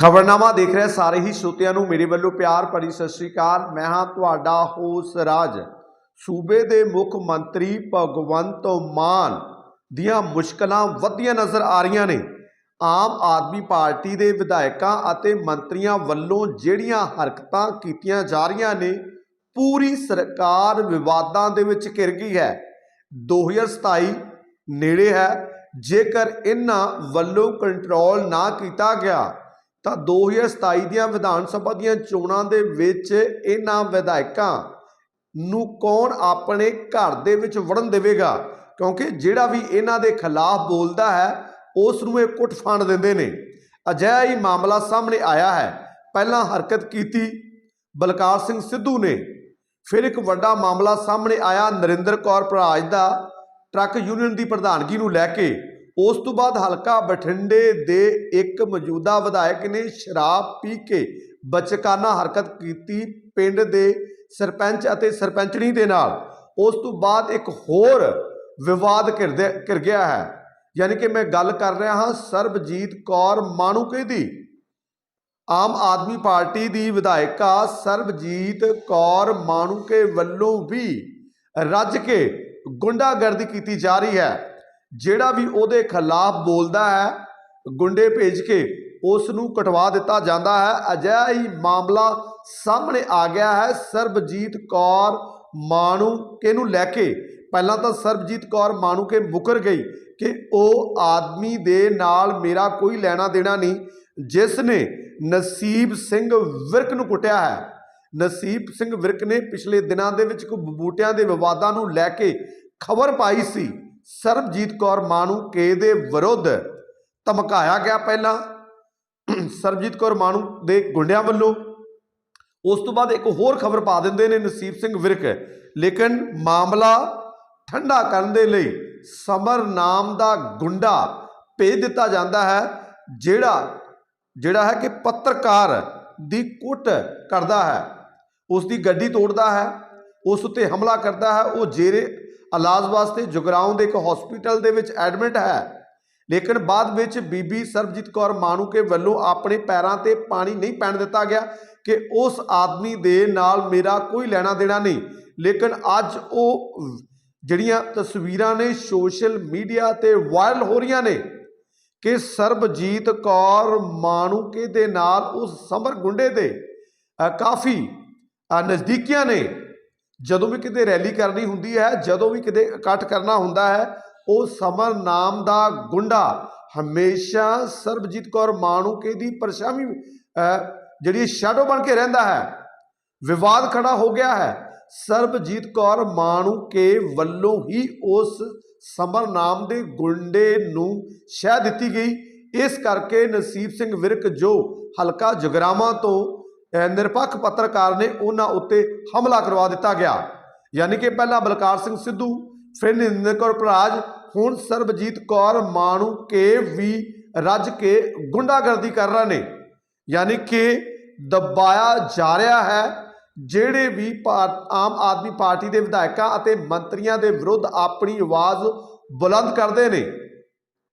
ਖਬਰਨਾਮਾ ਦੇਖ ਰਹੇ ਸਾਰੇ ਹੀ ਸਰੋਤਿਆਂ ਨੂੰ ਮੇਰੇ ਵੱਲੋਂ ਪਿਆਰ ਭਰੀ ਸਤਿ ਸ੍ਰੀ ਅਕਾਲ। ਮੈਂ ਹਾਂ ਤੁਹਾਡਾ ਹੋਸ ਰਾਜ। ਸੂਬੇ ਦੇ ਮੁੱਖ ਮੰਤਰੀ ਭਗਵੰਤ ਮਾਨ ਦੀਆਂ ਮੁਸ਼ਕਲਾਂ ਵਧੀਆਂ ਨਜ਼ਰ ਆ ਰਹੀਆਂ ਨੇ। ਆਮ ਆਦਮੀ ਪਾਰਟੀ ਦੇ ਵਿਧਾਇਕਾਂ ਅਤੇ ਮੰਤਰੀਆਂ ਵੱਲੋਂ ਜਿਹੜੀਆਂ ਹਰਕਤਾਂ ਕੀਤੀਆਂ ਜਾ ਰਹੀਆਂ ਨੇ, ਪੂਰੀ ਸਰਕਾਰ ਵਿਵਾਦਾਂ ਦੇ ਵਿੱਚ ਘਿਰ ਗਈ ਹੈ। 2027 ਨੇੜੇ ਹੈ। ਜੇਕਰ ਇਹਨਾਂ ਵੱਲੋਂ ਕੰਟਰੋਲ ਨਾ ਕੀਤਾ ਗਿਆ ਤਾਂ 2027 ਦੀਆਂ ਵਿਧਾਨ ਸਭਾ ਦੀਆਂ ਚੋਣਾਂ ਦੇ ਵਿੱਚ ਇਹਨਾਂ ਵਿਧਾਇਕਾਂ ਨੂੰ ਕੌਣ ਆਪਣੇ ਘਰ ਦੇ ਵਿੱਚ ਵੜਨ ਦੇਵੇਗਾ? ਕਿਉਂਕਿ ਜਿਹੜਾ ਵੀ ਇਹਨਾਂ ਦੇ ਖਿਲਾਫ ਬੋਲਦਾ ਹੈ, ਉਸ ਨੂੰ ਇਹ ਕੁੱਟ ਫਾਂਡ ਦਿੰਦੇ ਨੇ। ਅਜਿਹਾ ਹੀ ਮਾਮਲਾ ਸਾਹਮਣੇ ਆਇਆ ਹੈ। ਪਹਿਲਾਂ ਹਰਕਤ ਕੀਤੀ ਬਲਕਾਰ ਸਿੰਘ ਸਿੱਧੂ ਨੇ। ਫਿਰ ਇੱਕ ਵੱਡਾ ਮਾਮਲਾ ਸਾਹਮਣੇ ਆਇਆ ਨਰਿੰਦਰ ਕੌਰ ਭਰਾਜ ਦਾ ਟਰੱਕ ਯੂਨੀਅਨ ਦੀ ਪ੍ਰਧਾਨਗੀ ਨੂੰ ਲੈ ਕੇ। ਉਸ ਤੋਂ ਬਾਅਦ ਹਲਕਾ ਬਠਿੰਡੇ ਦੇ ਇੱਕ ਮੌਜੂਦਾ ਵਿਧਾਇਕ ਨੇ ਸ਼ਰਾਬ ਪੀ ਕੇ ਬਚਕਾਨਾ ਹਰਕਤ ਕੀਤੀ ਪਿੰਡ ਦੇ ਸਰਪੰਚ ਅਤੇ ਸਰਪੰਚਣੀ ਦੇ ਨਾਲ। ਉਸ ਤੋਂ ਬਾਅਦ ਇੱਕ ਹੋਰ ਵਿਵਾਦ ਘਿਰਦੇ ਘਿਰ ਗਿਆ ਹੈ। ਯਾਨੀ ਕਿ ਮੈਂ ਗੱਲ ਕਰ ਰਿਹਾ ਹਾਂ ਸਰਬਜੀਤ ਕੌਰ ਮਾਣੂਕੇ ਦੀ। ਆਮ ਆਦਮੀ ਪਾਰਟੀ ਦੀ ਵਿਧਾਇਕਾ ਸਰਬਜੀਤ ਕੌਰ ਮਾਣੂਕੇ ਵੱਲੋਂ ਵੀ ਰੱਜ ਕੇ ਗੁੰਡਾਗਰਦੀ ਕੀਤੀ ਜਾ ਰਹੀ ਹੈ। ਜਿਹੜਾ ਵੀ ਉਹਦੇ ਖਿਲਾਫ ਬੋਲਦਾ ਹੈ, ਗੁੰਡੇ ਭੇਜ ਕੇ ਉਸ ਨੂੰ ਕਟਵਾ ਦਿੱਤਾ ਜਾਂਦਾ ਹੈ। ਅਜਿਹਾ ਹੀ ਮਾਮਲਾ ਸਾਹਮਣੇ ਆ ਗਿਆ ਹੈ। ਸਰਬਜੀਤ ਕੌਰ ਮਾਣੂ ਕੇ ਨੂੰ ਲੈ ਕੇ? ਪਹਿਲਾਂ ਤਾਂ ਸਰਬਜੀਤ ਕੌਰ ਮਾਣੂ ਕੇ ਮੁਕਰ ਗਈ ਕਿ ਉਹ ਆਦਮੀ ਦੇ ਨਾਲ ਮੇਰਾ ਕੋਈ ਲੈਣਾ ਦੇਣਾ ਨਹੀਂ। ਜਿਸ ਨੇ ਨਸੀਬ ਸਿੰਘ ਵਿਰਕ ਨੂੰ ਕੁੱਟਿਆ ਹੈ। ਨਸੀਬ ਸਿੰਘ ਵਿਰਕ ਨੇ ਪਿਛਲੇ ਦਿਨਾਂ ਦੇ ਵਿੱਚ ਕੋਈ ਬੂਟਿਆਂ ਦੇ ਵਿਵਾਦਾਂ ਨੂੰ ਲੈ ਕੇ ਖਬਰ ਪਾਈ ਸੀ। ਸਰਬਜੀਤ ਕੌਰ ਮਾਣੂ ਕੇ ਦੇ ਵਿਰੁੱਧ ਧਮਕਾਇਆ ਗਿਆ ਪਹਿਲਾਂ। ਸਰਬਜੀਤ ਕੌਰ ਮਾਣੂ ਦੇ ਗੁੰਡਿਆਂ ਵੱਲੋਂ। ਉਸ ਤੋਂ ਬਾਅਦ ਇੱਕ ਹੋਰ ਖਬਰ ਪਾ ਦਿੰਦੇ ਨੇ ਨਸੀਬ ਸਿੰਘ ਵਿਰਕ। ਲੇਕਿਨ ਮਾਮਲਾ ਠੰਡਾ ਕਰਨ ਦੇ ਲਈ ਸਮਰ ਨਾਮ ਦਾ ਗੁੰਡਾ ਭੇਜ ਦਿੱਤਾ ਜਾਂਦਾ ਹੈ, ਜਿਹੜਾ ਜਿਹੜਾ ਹੈ ਕਿ ਪੱਤਰਕਾਰ ਦੀ ਕੁੱਟ ਕਰਦਾ ਹੈ। ਉਸ ਦੀ ਗੱਡੀ ਤੋੜਦਾ ਹੈ, ਉਸ ਉੱਤੇ ਹਮਲਾ ਕਰਦਾ ਹੈ, ਉਹ ਜੇਰੇ ਇਲਾਜ ਵਾਸਤੇ ਜੁਗਰਾਉਂ ਦੇ ਇੱਕ ਹਸਪੀਟਲ ਦੇ ਵਿੱਚ ਐਡਮਿਟ ਹੈ। ਲੇਕਿਨ ਬਾਅਦ ਵਿੱਚ ਬੀਬੀ ਸਰਬਜੀਤ ਕੌਰ ਮਾਨੂਕੇ ਵੱਲੋਂ ਆਪਣੇ ਪੈਰਾਂ ਤੇ ਪਾਣੀ ਨਹੀਂ ਪੈਣ ਦਿੱਤਾ ਗਿਆ ਕਿ ਉਸ ਆਦਮੀ ਦੇ ਨਾਲ ਮੇਰਾ ਕੋਈ ਲੈਣਾ ਦੇਣਾ ਨਹੀਂ। ਲੇਕਿਨ ਅੱਜ ਉਹ ਜਿਹੜੀਆਂ ਤਸਵੀਰਾਂ ਨੇ ਸੋਸ਼ਲ ਮੀਡੀਆ ਤੇ ਵਾਇਰਲ ਹੋ ਰਹੀਆਂ ਨੇ ਕਿ ਸਰਬਜੀਤ ਕੌਰ ਮਾਣੂਕੇ ਦੇ ਨਾਲ ਉਸ ਸਮਰ ਗੁੰਡੇ ਦੇ ਕਾਫੀ ਨਜ਼ਦੀਕੀਆਂ ਨੇ। ਜਦੋਂ ਵੀ ਕਿਤੇ ਰੈਲੀ ਕਰਨੀ ਹੁੰਦੀ ਹੈ, ਜਦੋਂ ਵੀ ਕਿਤੇ ਇਕੱਠ ਕਰਨਾ ਹੁੰਦਾ ਹੈ, ਉਹ ਸਮਰ ਨਾਮ ਦਾ ਗੁੰਡਾ ਹਮੇਸ਼ਾ ਸਰਬਜੀਤ ਕੌਰ ਮਾਣੂਕੇ ਦੀ ਪਰਛਾਵੀ ਜਿਹੜੀ ਸ਼ੈਡੋ ਬਣ ਕੇ ਰਹਿੰਦਾ ਹੈ। ਵਿਵਾਦ ਖੜਾ ਹੋ ਗਿਆ ਹੈ। ਸਰਬਜੀਤ ਕੌਰ ਮਾਣੂਕੇ ਵੱਲੋਂ ਹੀ ਉਸ ਸਮਰ ਨਾਮ ਦੇ ਗੁੰਡੇ ਨੂੰ ਸ਼ਹਿ ਦਿੱਤੀ ਗਈ। ਇਸ ਕਰਕੇ ਨਸੀਬ ਸਿੰਘ ਵਿਰਕ ਜੋ ਹਲਕਾ ਜਗਰਾਵਾਂ ਤੋਂ ਨਿਰਪੱਖ ਪੱਤਰਕਾਰ ਨੇ ਉਹਨਾਂ ਉੱਤੇ ਹਮਲਾ ਕਰਵਾ ਦਿੱਤਾ ਗਿਆ। ਯਾਨੀ ਕਿ ਪਹਿਲਾਂ ਬਲਕਾਰ ਸਿੰਘ ਸਿੱਧੂ, ਫਿਰ ਨਿੰਦਰ ਕੌਰ ਭਰਾਜ, ਹੁਣ ਸਰਬਜੀਤ ਕੌਰ, ਮਾਣੂ ਕੇ ਵੀ, ਰੱਜ ਕੇ ਗੁੰਡਾਗਰਦੀ ਕਰ ਰਹੇ ਨੇ। ਯਾਨੀ ਕਿ ਦਬਾਇਆ ਜਾ ਰਿਹਾ ਹੈ, ਜਿਹੜੇ ਵੀ ਭਾਰ- ਆਮ ਆਦਮੀ ਪਾਰਟੀ ਦੇ ਵਿਧਾਇਕਾਂ ਅਤੇ ਮੰਤਰੀਆਂ ਦੇ ਵਿਰੁੱਧ ਆਪਣੀ ਆਵਾਜ਼ ਬੁਲੰਦ ਕਰਦੇ ਨੇ।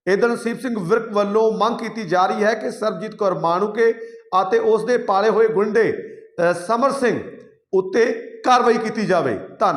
ਇਧਰ ਨਸੀਬ ਸਿੰਘ ਵਿਰਕ ਵੱਲੋਂ ਮੰਗ ਕੀਤੀ ਜਾ ਰਹੀ ਹੈ ਕਿ ਸਰਬਜੀਤ ਕੌਰ ਮਾਣੂਕੇ ਅਤੇ ਉਸ ਦੇ ਪਾਲੇ ਹੋਏ ਗੁੰਡੇ ਸਮਰ ਸਿੰਘ ਉੱਤੇ ਕਾਰਵਾਈ ਕੀਤੀ ਜਾਵੇ। ਧੰਨਵਾਦ।